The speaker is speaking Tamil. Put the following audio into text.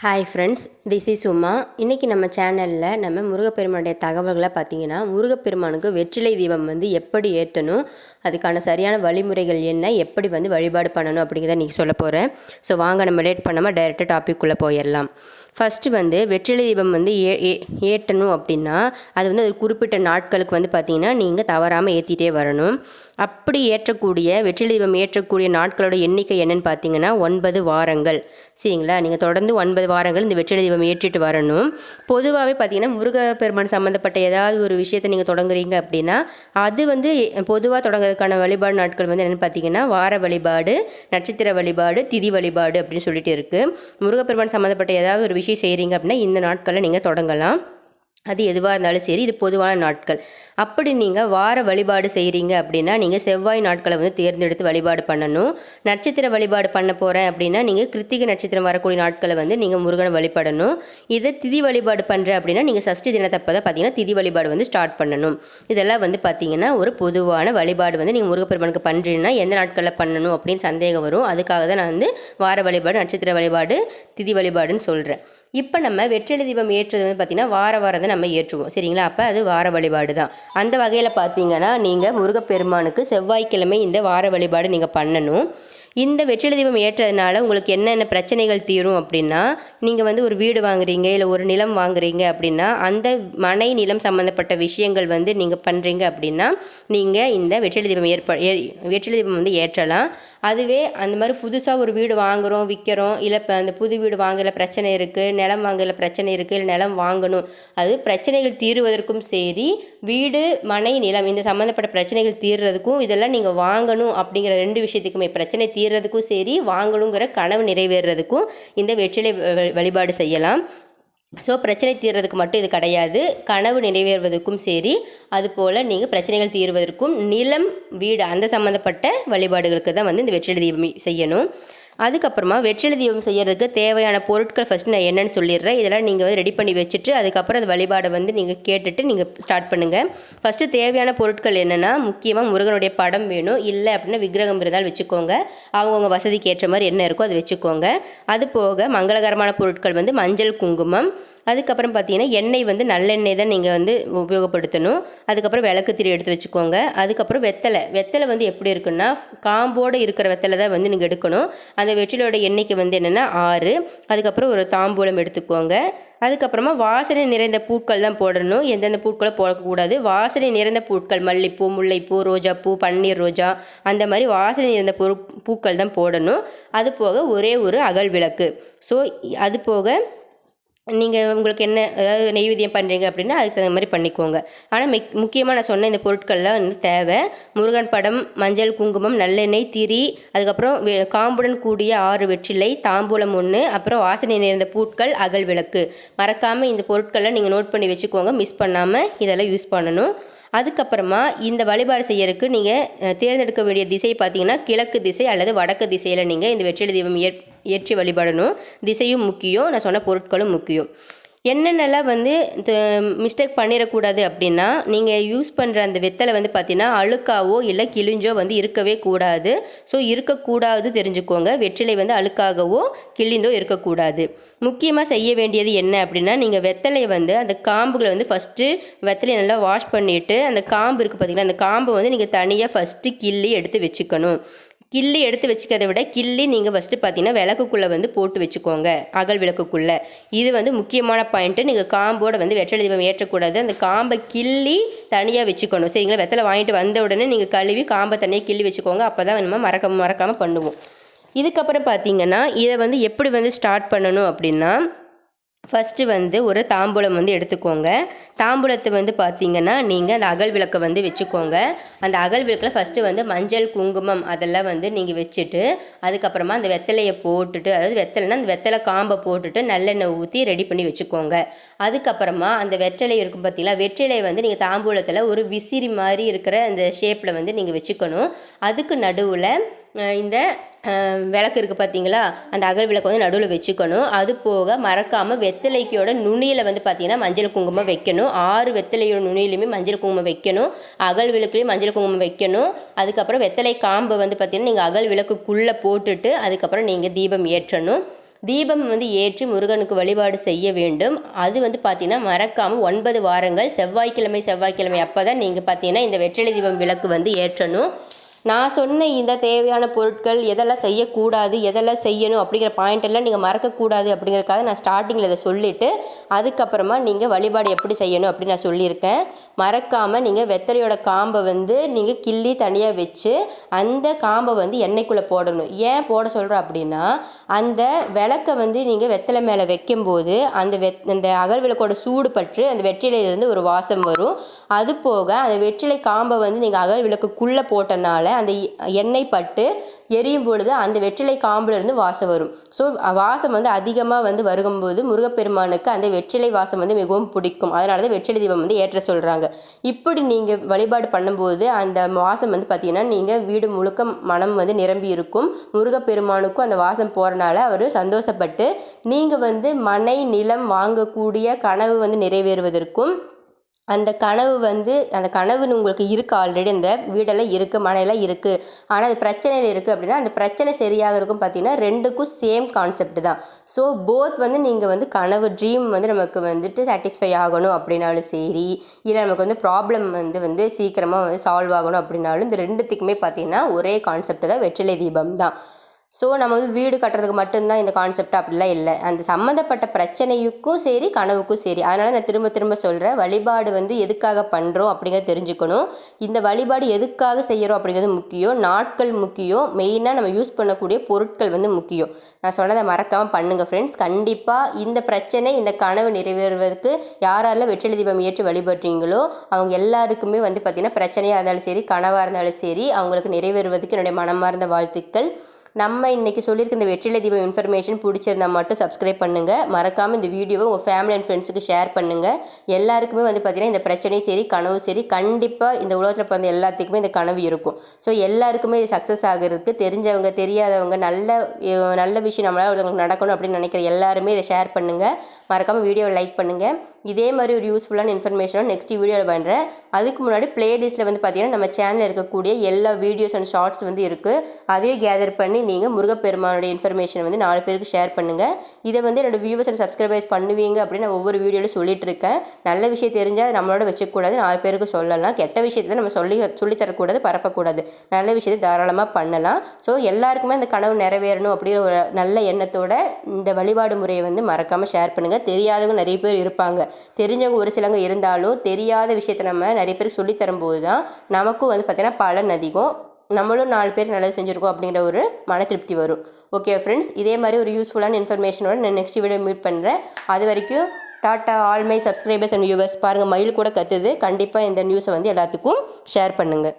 Hi friends this is Uma இன்றைக்கி நம்ம சேனலில் நம்ம முருகப்பெருமானுடைய தகவல்களை பார்த்தீங்கன்னா முருகப்பெருமானுக்கு வெற்றிலை தீபம் வந்து எப்படி ஏற்றணும் அதுக்கான சரியான வழிமுறைகள் என்ன எப்படி வந்து வழிபாடு பண்ணணும் அப்படிங்கிறத இன்றைக்கி சொல்ல போகிறேன் ஸோ வாங்க நம்ம லேட் பண்ணாமல் டைரெக்டாக டாப்பிக்குள்ளே போயிடலாம். ஃபஸ்ட்டு வந்து வெற்றிலை தீபம் வந்து ஏ ஏ- ஏற்றணும் அப்படின்னா அது வந்து ஒரு குறிப்பிட்ட நாட்களுக்கு வந்து பார்த்திங்கன்னா நீங்கள் தவறாமல் ஏற்றிட்டே வரணும். அப்படி ஏற்றக்கூடிய வெற்றிலை தீபம் ஏற்றக்கூடிய நாட்களோட எண்ணிக்கை என்னன்னு பார்த்தீங்கன்னா ஒன்பது வாரங்கள். சரிங்களா? நீங்கள் தொடர்ந்து ஒன்பது வாரங்கள் இந்த வெற்றிலை தீபம் ஏற்றிட்டு வரணும். பொதுவாகவே பார்த்தீங்கன்னா முருகப்பெருமான் சம்மந்தப்பட்ட ஏதாவது ஒரு விஷயத்தை நீங்கள் தொடங்குறீங்க அப்படின்னா அது வந்து பொதுவாக தொடங்குறதுக்கான வழிபாடு நாட்கள் வந்து என்னென்னு பார்த்தீங்கன்னா வார வழிபாடு நட்சத்திர வழிபாடு திதி வழிபாடு அப்படின்னு சொல்லிட்டு இருக்குது முருகப்பெருமான் சம்மந்தப்பட்ட ஏதாவது ஒரு விஷயம் செய்கிறீங்க அப்படின்னா இந்த நாட்களில் நீங்கள் தொடங்கலாம். அது எதுவாக இருந்தாலும் சரி இது பொதுவான நாட்கள். அப்படி நீங்கள் வார வழிபாடு செய்கிறீங்க அப்படின்னா நீங்கள் செவ்வாய் நாட்களை வந்து தேர்ந்தெடுத்து வழிபாடு பண்ணணும். நட்சத்திர வழிபாடு பண்ண போகிறேன் அப்படின்னா நீங்கள் கிருத்திகை நட்சத்திரம் வரக்கூடிய நாட்களை வந்து நீங்கள் முருகனை வழிபடணும். இதை திதி வழிபாடு பண்ணுறேன் அப்படின்னா நீங்கள் சஷ்டி தினத்தப்போ தான் பார்த்தீங்கன்னா திதி வழிபாடு வந்து ஸ்டார்ட் பண்ணணும். இதெல்லாம் வந்து பார்த்தீங்கன்னா ஒரு பொதுவான வழிபாடு வந்து நீங்கள் முருகப்பெருமானுக்கு பண்ணுறீங்கன்னா எந்த நாட்களில் பண்ணணும் அப்படின்னு சந்தேகம் வரும். அதுக்காக தான் நான் வந்து வார வழிபாடு நட்சத்திர வழிபாடு திதி வழிபாடுன்னு சொல்கிறேன் இப்போ நம்ம வெற்றிலை தீபம் ஏற்றுறது வந்து பார்த்திங்கன்னா வார வாரம் தான் நம்ம ஏற்றுவோம். சரிங்களா? அப்போ அது வார வழிபாடு தான். அந்த வகையில் பார்த்தீங்கன்னா நீங்கள் முருகப்பெருமானுக்கு செவ்வாய்க்கிழமை இந்த வார வழிபாடு நீங்கள் பண்ணணும். இந்த வெற்றிலை தீபம் ஏற்றதுனால உங்களுக்கு என்னென்ன பிரச்சனைகள் தீரும் அப்படின்னா நீங்கள் வந்து ஒரு வீடு வாங்குறீங்க இல்லை ஒரு நிலம் வாங்குறீங்க அப்படின்னா அந்த மனை நிலம் சம்மந்தப்பட்ட விஷயங்கள் வந்து நீங்கள் பண்ணுறீங்க அப்படின்னா நீங்கள் இந்த வெற்றிலை தீபம் ஏற்ப ஏ வெற்றிலை தீபம் வந்து ஏற்றலாம். அதுவே அந்த மாதிரி புதுசாக ஒரு வீடு வாங்குகிறோம் விற்கிறோம் இல்லை இப்போ அந்த புது வீடு வாங்கல பிரச்சனை இருக்குது நிலம் வாங்கல பிரச்சனை இருக்குது இல்லை நிலம் வாங்கணும் அது பிரச்சனைகள் தீருவதற்கும் சரி வீடு மனை நிலம் இந்த சம்மந்தப்பட்ட பிரச்சனைகள் தீர்றதுக்கும் இதெல்லாம் நீங்கள் வாங்கணும் அப்படிங்கிற ரெண்டு விஷயத்துக்குமே பிரச்சனை தீர்றதுக்கும் சரி வாங்கணுங்கிற கனவு நிறைவேறதுக்கும் இந்த வெற்றிலை வ- வழிபாடு செய்யலாம். ஸோ பிரச்சனை தீர்றதுக்கு மட்டும் இது கிடையாது. கனவு நிறைவேறுவதற்கும் சரி அதுபோல் நீங்கள் பிரச்சனைகள் தீர்வதற்கும் நிலம் வீடு அந்த சம்மந்தப்பட்ட வழிபாடுகளுக்கு தான் வந்து இந்த வெற்றிலை தீபம் செய்யணும். அதுக்கப்புறமா வெற்றிலை தீபம் செய்யறதுக்கு தேவையான பொருட்கள் ஃபஸ்ட்டு நான் என்னென்னு சொல்லிடுறேன். இதெல்லாம் நீங்கள் வந்து ரெடி பண்ணி வச்சுட்டு அதுக்கப்புறம் அந்த வழிபாடை வந்து நீங்கள் கேட்டுட்டு நீங்கள் ஸ்டார்ட் பண்ணுங்கள் ஃபஸ்ட்டு தேவையான பொருட்கள் என்னென்னா முக்கியமாக முருகனுடைய படம் வேணும். இல்லை அப்படின்னா விக்கிரகம் இருந்தால் வச்சுக்கோங்க. அவங்கவுங்க வசதிக்கு ஏற்ற மாதிரி என்ன இருக்கோ அதை வச்சுக்கோங்க. அது போக மங்களகரமான பொருட்கள் வந்து மஞ்சள் குங்குமம் அதுக்கப்புறம் பார்த்தீங்கன்னா எண்ணெய் வந்து நல்லெண்ணெய் தான் நீங்கள் வந்து உபயோகப்படுத்தணும். அதுக்கப்புறம் விளக்கு திரி எடுத்து வச்சுக்கோங்க. அதுக்கப்புறம் வெத்தலை. வெத்தலை வந்து எப்படி இருக்குன்னா காம்போடு இருக்கிற வெத்தலை தான் வந்து நீங்கள் எடுக்கணும். அந்த வெற்றிலோட எண்ணெய்க்கு வந்து என்னென்னா ஆறு. அதுக்கப்புறம் ஒரு தாம்பூலம் எடுத்துக்கோங்க. அதுக்கப்புறமா வாசனை நிறைந்த பூக்கள் தான் போடணும். எந்தெந்த பூக்களை போடக்கூடாது. வாசனை நிறைந்த பூக்கள் மல்லிப்பூ முல்லைப்பூ ரோஜாப்பூ பன்னீர் ரோஜா அந்த மாதிரி வாசனை நிறைந்த பூ பூக்கள் தான் போடணும். அது போக ஒரே ஒரு அகல் விளக்கு. ஸோ அது போக நீங்கள் உங்களுக்கு என்ன அதாவது நெய்வேத்தியம் பண்ணுறீங்க அப்படின்னா அதுக்கு தகுந்த மாதிரி பண்ணிக்கோங்க. ஆனால் மிக் முக்கியமாக நான் சொன்ன இந்த பொருட்கள்லாம் வந்து தேவை. முருகன் படம் மஞ்சள் குங்குமம் நல்லெண்ணெய் திரி அதுக்கப்புறம் காம்புடன் கூடிய ஆறு வெற்றிலை தாம்பூலம் ஒன்று அப்புறம் வாசனை நிறைந்த பூட்கள் அகல் விளக்கு. மறக்காமல் இந்த பொருட்களை நீங்கள் நோட் பண்ணி வச்சுக்கோங்க. மிஸ் பண்ணாமல் இதெல்லாம் யூஸ் பண்ணணும். அதுக்கப்புறமா இந்த வழிபாடு செய்யறதுக்கு நீங்கள் தேர்ந்தெடுக்க வேண்டிய திசை பார்த்தீங்கன்னா கிழக்கு திசை அல்லது வடக்கு திசையில் நீங்கள் இந்த வெற்றிலை தீபம் ஏற் ஏற்றி வழிபடணும். திசையும் முக்கியம். நான் சொன்ன பொருட்களும் முக்கியம். என்னென்னலாம் வந்து மிஸ்டேக் பண்ணிடக்கூடாது அப்படின்னா நீங்கள் யூஸ் பண்ணுற அந்த வெத்தலை வந்து பார்த்தீங்கன்னா அழுக்காவோ இல்லை கிழிஞ்சோ வந்து இருக்கவே கூடாது. ஸோ இருக்கக்கூடாது தெரிஞ்சுக்கோங்க. வெற்றிலை வந்து அழுக்காகவோ கிழிந்தோ இருக்கக்கூடாது. முக்கியமாக செய்ய வேண்டியது என்ன அப்படின்னா நீங்கள் வெத்தலையை வந்து அந்த காம்புகளை வந்து ஃபஸ்ட்டு வெத்தலையை நல்லா வாஷ் பண்ணிவிட்டு அந்த காம்பு இருக்குது பார்த்தீங்கன்னா அந்த காம்பை வந்து நீங்கள் தனியாக ஃபஸ்ட்டு கிள்ளி எடுத்து வச்சுக்கணும். கிள்ளி எடுத்து வச்சுக்கிறத விட கிள்ளி நீங்கள் ஃபஸ்ட்டு பார்த்தீங்கன்னா விளக்குக்குள்ளே வந்து போட்டு வச்சுக்கோங்க அகல் விளக்குக்குள்ளே. இது வந்து முக்கியமான பாயிண்ட்டு நீங்கள் காம்போட வந்து வெற்றிலை தீபம் ஏற்றக்கூடாது. அந்த காம்பை கிள்ளி தனியாக வச்சுக்கணும். சரிங்களா? வெத்தலை வாங்கிட்டு வந்த உடனே நீங்கள் கழுவி காம்பை தனியாக கிள்ளி வச்சுக்கோங்க. அப்போ தான் நம்ம மறக்க மறக்காமல் பண்ணுவோம். இதுக்கப்புறம் பார்த்தீங்கன்னா இதை வந்து எப்படி வந்து ஸ்டார்ட் பண்ணணும் அப்படின்னா ஃபஸ்ட்டு வந்து ஒரு தாம்பூலம் வந்து எடுத்துக்கோங்க. தாம்பூலத்தை வந்து பார்த்தீங்கன்னா நீங்கள் அந்த அகல் விளக்கை வந்து வச்சுக்கோங்க. அந்த அகல் விளக்கில் ஃபஸ்ட்டு வந்து மஞ்சள் குங்குமம் அதெல்லாம் வந்து நீங்கள் வச்சுட்டு அதுக்கப்புறமா அந்த வெத்தலையை போட்டுட்டு அதாவது வெத்தலைனா அந்த வெத்தலை காம்பை போட்டுட்டு நல்லெண்ணெய் ஊற்றி ரெடி பண்ணி வச்சுக்கோங்க. அதுக்கப்புறமா அந்த வெற்றிலை இருக்கும் பார்த்தீங்களா வெற்றிலையை வந்து நீங்கள் தாம்பூலத்தில் ஒரு விசிறி மாதிரி இருக்கிற அந்த ஷேப்பில் வந்து நீங்கள் வச்சுக்கணும். அதுக்கு நடுவில் இந்த விளக்கு இருக்குது பார்த்தீங்களா அந்த அகல் விளக்கு வந்து நடுவில் வச்சுக்கணும். அது போக மறக்காமல் வெத்தலைக்கோட நுனியில் வந்து பார்த்தீங்கன்னா மஞ்சள் குங்குமம் வைக்கணும். ஆறு வெத்தலையோட நுனியிலையுமே மஞ்சள் குங்குமம் வைக்கணும். அகல் விளக்குலேயும் மஞ்சள் குங்குமம் வைக்கணும். அதுக்கப்புறம் வெத்தலை காம்பு வந்து பார்த்தீங்கன்னா நீங்கள் அகல் விளக்குக்குள்ளே போட்டுட்டு அதுக்கப்புறம் நீங்கள் தீபம் ஏற்றணும். தீபம் வந்து ஏற்றி முருகனுக்கு வழிபாடு செய்ய வேண்டும். அது வந்து பார்த்திங்கன்னா மறக்காமல் ஒன்பது வாரங்கள் செவ்வாய்க்கிழமை செவ்வாய்க்கிழமை அப்போ தான் நீங்கள் பார்த்தீங்கன்னா இந்த வெற்றிலை தீபம் விளக்கு வந்து ஏற்றணும். நான் சொன்ன இந்த தேவையான பொருட்கள் எதெல்லாம் செய்யக்கூடாது எதெல்லாம் செய்யணும் அப்படிங்கிற பாயிண்ட் எல்லாம் நீங்கள் மறக்கக்கூடாது அப்படிங்கிறக்காக நான் ஸ்டார்டிங்கில் இதை சொல்லிவிட்டு அதுக்கப்புறமா நீங்கள் வழிபாடு எப்படி செய்யணும் அப்படின்னு நான் சொல்லியிருக்கேன். மறக்காமல் நீங்கள் வெத்தலையோட காம்பை வந்து நீங்கள் கிள்ளி தனியாக வச்சு அந்த காம்பை வந்து எண்ணெய்க்குள்ளே போடணும். ஏன் போட சொல்கிறோம் அப்படின்னா அந்த விளக்கை வந்து நீங்கள் வெத்தலை மேலே வைக்கும்போது அந்த வெத் அந்த அகல் விளக்கோட சூடு பற்று அந்த வெற்றிலையிலேருந்து ஒரு வாசம் வரும். அது போக அந்த வெற்றிலை காம்பை வந்து நீங்கள் அகல் விளக்குக்குள்ளே போட்டனால அந்த எண்ணெய் பட்டு எரியும் பொழுது அந்த வெற்றிலை காம்புலேருந்து வாசம் வரும். ஸோ வாசம் வந்து அதிகமாக வந்து வருகும்போது முருகப்பெருமானுக்கு அந்த வெற்றிலை வாசம் வந்து மிகவும் பிடிக்கும். அதனால தான் வெற்றிலை தீபம் வந்து ஏற்ற சொல்கிறாங்க இப்படி நீங்கள் வழிபாடு பண்ணும்போது அந்த வாசம் வந்து பார்த்திங்கன்னா நீங்கள் வீடு முழுக்க மனம் வந்து நிரம்பி இருக்கும். முருகப்பெருமானுக்கும் அந்த வாசம் போகிறனால அவர் சந்தோஷப்பட்டு நீங்கள் வந்து மனை நிலம் வாங்கக்கூடிய கனவு வந்து நிறைவேறுவதற்கும் அந்த கனவு வந்து அந்த கனவு உங்களுக்கு இருக்குது ஆல்ரெடி அந்த வீடெல்லாம் இருக்குது மனையெல்லாம் இருக்குது ஆனால் அது பிரச்சனையில் இருக்குது அப்படின்னா அந்த பிரச்சனை சரியாக இருக்கும் பார்த்தீங்கன்னா ரெண்டுக்கும் சேம் கான்செப்ட் தான். ஸோ போத் வந்து நீங்கள் வந்து கனவு ட்ரீம் வந்து நமக்கு வந்துட்டு சாட்டிஸ்ஃபை ஆகணும் அப்படின்னாலும் சரி இல்லை நமக்கு வந்து ப்ராப்ளம் வந்து வந்து சீக்கிரமாக வந்து சால்வ் ஆகணும் அப்படின்னாலும் இந்த ரெண்டுத்துக்குமே பார்த்தீங்கன்னா ஒரே கான்செப்ட் தான் வெற்றிலை தீபம் தான். ஸோ நம்ம வந்து வீடு கட்டுறதுக்கு மட்டும்தான் இந்த கான்செப்ட் அப்படிலாம் இல்லை. அந்த சம்மந்தப்பட்ட பிரச்சனைக்கும் சரி கனவுக்கும் சரி. அதனால் நான் திரும்ப திரும்ப சொல்கிறேன் வழிபாடு வந்து எதுக்காக பண்ணுறோம் அப்படிங்கிறத தெரிஞ்சுக்கணும். இந்த வழிபாடு எதுக்காக செய்கிறோம் அப்படிங்கிறது முக்கியம். நாட்கள் முக்கியம். மெயினாக நம்ம யூஸ் பண்ணக்கூடிய பொருட்கள் வந்து முக்கியம். நான் சொன்னதை மறக்காமல் பண்ணுங்கள் ஃப்ரெண்ட்ஸ் கண்டிப்பாக இந்த பிரச்சனை இந்த கனவு நிறைவேறுவதற்கு யாரெல்லாம் வெற்றிலை தீபம் ஏற்றி வழிபடுறீங்களோ அவங்க எல்லாருக்குமே வந்து பார்த்திங்கன்னா பிரச்சனையாக இருந்தாலும் சரி கனவாக இருந்தாலும் சரி அவங்களுக்கு நிறைவேறுவதற்கு என்னுடைய மனமார்ந்த வாழ்த்துக்கள். நம்ம இன்றைக்கி சொல்லியிருக்க இந்த வெற்றிலை தீபம் இன்ஃபர்மேஷன் பிடிச்சிருந்தா மட்டும் சப்ஸ்கிரைப் பண்ணுங்கள் மறக்காமல் இந்த வீடியோவை உங்கள் ஃபேமிலி அண்ட் ஃப்ரெண்ட்ஸுக்கு ஷேர் பண்ணுங்கள் எல்லாருக்குமே வந்து பார்த்திங்கன்னா இந்த பிரச்சனையும் சரி கனவு சரி கண்டிப்பாக இந்த உலகத்தில் பிறந்த எல்லாத்துக்குமே இந்த கனவு இருக்கும். ஸோ எல்லாருக்குமே இது சக்ஸஸ் ஆகிறதுக்கு தெரிஞ்சவங்க தெரியாதவங்க நல்ல நல்ல விஷயம் நம்மளால் ஒருத்தவங்களுக்கு நடக்கணும் அப்படின்னு நினைக்கிற எல்லாருமே இதை ஷேர் பண்ணுங்கள் மறக்காமல் வீடியோவை லைக் பண்ணுங்கள் இதே மாதிரி ஒரு யூஸ்ஃபுல்லான இன்ஃபர்மேஷனும் நெக்ஸ்ட் வீடியோவில் பண்ணுறேன் அதுக்கு முன்னாடி ப்ளேலிஸ்ட்டில் வந்து பார்த்திங்கன்னா நம்ம சேனலில் இருக்கக்கூடிய எல்லா வீடியோஸ் அண்ட் ஷார்ட்ஸ் வந்து இருக்குது அதையும் கேதர் பண்ணி நீங்கள் முருகப்பெருமானுடைய இன்ஃபர்மேஷன் வந்து நாலு பேருக்கு ஷேர் பண்ணுங்கள் இதை வந்து என்னோடய வியூவர்ஸ் அண்ட் சப்ஸ்கிரைபர்ஸ் பண்ணுவீங்க அப்படின்னு நான் ஒவ்வொரு வீடியோவில் சொல்லிட்டு இருக்கேன். நல்ல விஷயம் தெரிஞ்சால் நம்மளோட வச்சுக்கூடாது நாலு பேருக்கு சொல்லலாம். கெட்ட விஷயத்தை நம்ம சொல்லி சொல்லித்தரக்கூடாது பரப்பக்கூடாது. நல்ல விஷயத்தை தாராளமாக பண்ணலாம். ஸோ எல்லாருக்குமே அந்த கனவு நிறைவேறணும் அப்படிங்கிற ஒரு நல்ல எண்ணத்தோட இந்த வழிபாடு முறையை வந்து மறக்காமல் ஷேர் பண்ணுங்கள் தெரியாதவங்க நிறைய பேர் இருப்பாங்க. தெரிஞ்சவங்க ஒரு சிலவங்க இருந்தாலும் தெரியாத விஷயத்தை நம்ம நிறைய பேருக்கு சொல்லித்தரும்போது தான் நமக்கும் வந்து பார்த்திங்கன்னா பலன் அதிகம். நம்மளும் நாலு பேர் நல்லது செஞ்சுருக்கோம் அப்படிங்கிற ஒரு மன திருப்தி வரும். ஓகே ஃப்ரெண்ட்ஸ் இதே மாதிரி ஒரு யூஸ்ஃபுல்லான இன்ஃபர்மேஷனோட நான் நெக்ஸ்ட் வீடியோ மீட் பண்ணுறேன் அது வரைக்கும் tata all my subscribers and viewers பாருங்கள் மயில் கூட கற்றுது கண்டிப்பாக இந்த நியூஸை வந்து எல்லாத்துக்கும் ஷேர் பண்ணுங்கள்